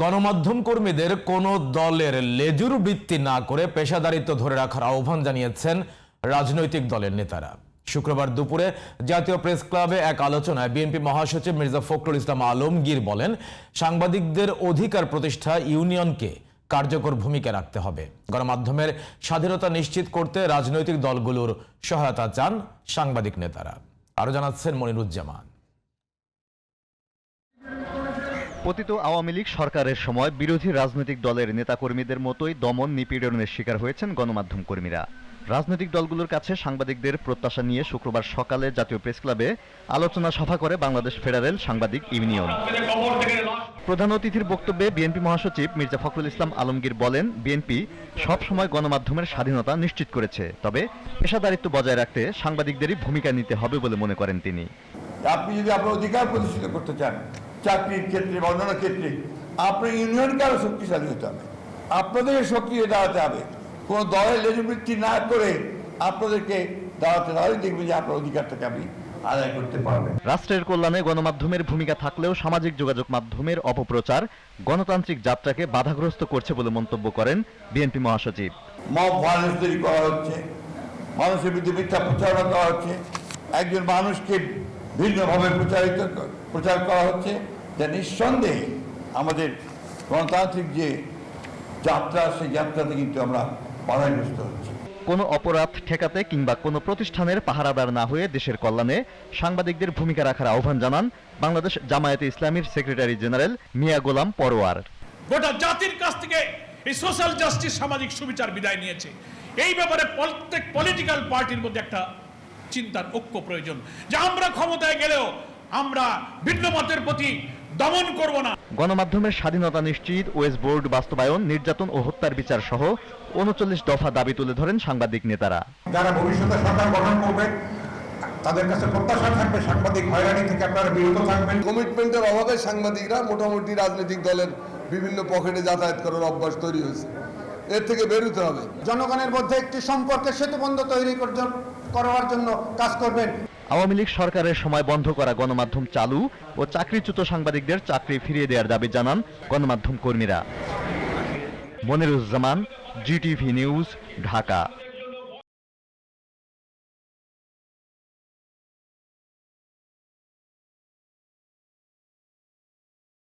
গণমাধ্যম কর্মীদের কোনো দলের লেজুর বৃত্তি না করে পেশাদারিত্ব ধরে রাখার আহ্বান জানিয়েছেন রাজনৈতিক দলের নেতারা। শুক্রবার দুপুরে জাতীয় প্রেস ক্লাবে এক আলোচনায় বিএনপি মহাসচিব মির্জা ফখরুল ইসলাম আলমগীর বলেন, সাংবাদিকদের অধিকার প্রতিষ্ঠা ইউনিয়নকে কার্যকর ভূমিকা রাখতে হবে। গণমাধ্যমের স্বাধীনতা নিশ্চিত করতে রাজনৈতিক দলগুলোর সহায়তা চান সাংবাদিক নেতারা। আরও জানাচ্ছেন মনিরুজ্জামান। পতিত আওয়ামী লীগ সরকারের সময় বিরোধী রাজনৈতিক দলের নেতাকর্মীদের মতোই দমন নিপীড়নের শিকার হয়েছেন গণমাধ্যম কর্মীরা। রাজনৈতিক দলগুলোর কাছে সাংবাদিকদের প্রত্যাশা নিয়ে শুক্রবার সকালে জাতীয় প্রেস ক্লাবে আলোচনা সভা করে বাংলাদেশ ফেডারেল সাংবাদিক ইউনিয়ন। প্রধান অতিথির বক্তব্যে বিএনপি মহাসচিব মির্জা ফখরুল ইসলাম আলমগীর বলেন, বিএনপি সবসময় গণমাধ্যমের স্বাধীনতা নিশ্চিত করেছে, তবে পেশাদারিত্ব বজায় রাখতে সাংবাদিকদেরই ভূমিকা নিতে হবে বলে মনে করেন তিনি। আপনি যদি আপনার অধিকার প্রতিষ্ঠিত করতে চান চাকরির ক্ষেত্রে বা অন্যান্য ক্ষেত্রে আপনার ইউনিয়নকে আরও শক্তিশালী হতে হবে। আপনাদের সক্রিয় দাঁড়াতে হবে। কোনো দলের লেজবৃত্তি না করে আপনাদেরকে দাঁড়াতে তাহলে দেখবেন যে আপনার অধিকারটাকে আপনি আদায় করতে পারবেন। রাষ্ট্রের কল্যাণে গণমাধ্যমের ভূমিকা থাকলেও সামাজিক যোগাযোগ মাধ্যমের অপপ্রচার গণতান্ত্রিক যাত্রাকে বাধাগ্রস্ত করছে বলে মন্তব্য করেন বিএনপি মহাসচিব। মব ভায়োলেন্স তৈরি করা হচ্ছে। মানুষের বিরুদ্ধে মিথ্যা প্রচারণা করা হচ্ছে। একজন মানুষকে ভিন্নভাবে প্রচারিত প্রচার করা হচ্ছে যা নিঃসন্দেহে আমাদের গণতান্ত্রিক যে যাত্রা সেই যাত্রাতে কিন্তু আমরা বাধাগ্রস্ত হচ্ছি। কোনো অপরাধ ঠেকাতে কিংবা কোনো প্রতিষ্ঠানের পাহারাদার না হয়ে দেশের কল্যাণে সাংবাদিকদের ভূমিকা রাখার আহ্বান জানান বাংলাদেশ জামায়াতে ইসলামীর সেক্রেটারি জেনারেল মিয়া গোলাম পরোয়ার। গোটা জাতির কাছ থেকে এই সোশ্যাল জাস্টিস সামাজিক সুবিচার বিদায় নিয়েছে। এই ব্যাপারে প্রত্যেক পলিটিক্যাল পার্টির মধ্যে একটা চিন্তার ঐক্য প্রয়োজন। যে আমরা ক্ষমতায় গেলেও আমরা ভিন্ন মতের প্রতি দমন করব না। গণমাধ্যমের স্বাধীনতা নিশ্চিত ওয়েস বোর্ড বাস্তবায়ন নির্যাতন ও হত্যার বিচার সহ উনচল্লিশ দফা দাবি তুলে ধরেন সাংবাদিক নেতারা। যারা ভবিষ্যতে সরকার গঠন করবে তাদের কাছে প্রত্যাশা থাকবে সাংবাদিক হয়রানি থেকে আপনারা বিরত থাকবেন। কমিটমেন্টের অভাবে সাংবাদিকরা মোটামুটি রাজনৈতিক দলের বিভিন্ন পকেটে যাতায়াত করার অভ্যাস তৈরি হয়েছে। এর থেকে বেরোতে হবে। জনগণের মধ্যে একটি সম্পর্কের সেতুবন্ধ তৈরি করার জন্য কাজ করবেন। আওয়ামী লীগ সরকারের সময় বন্ধ করা গণমাধ্যম চালু ও চাকরিচ্যুত সাংবাদিকদের চাকরি ফিরিয়ে দেওয়ার দাবি জানান গণমাধ্যম কর্মীরা। Moniruzzaman GTV news Dhaka.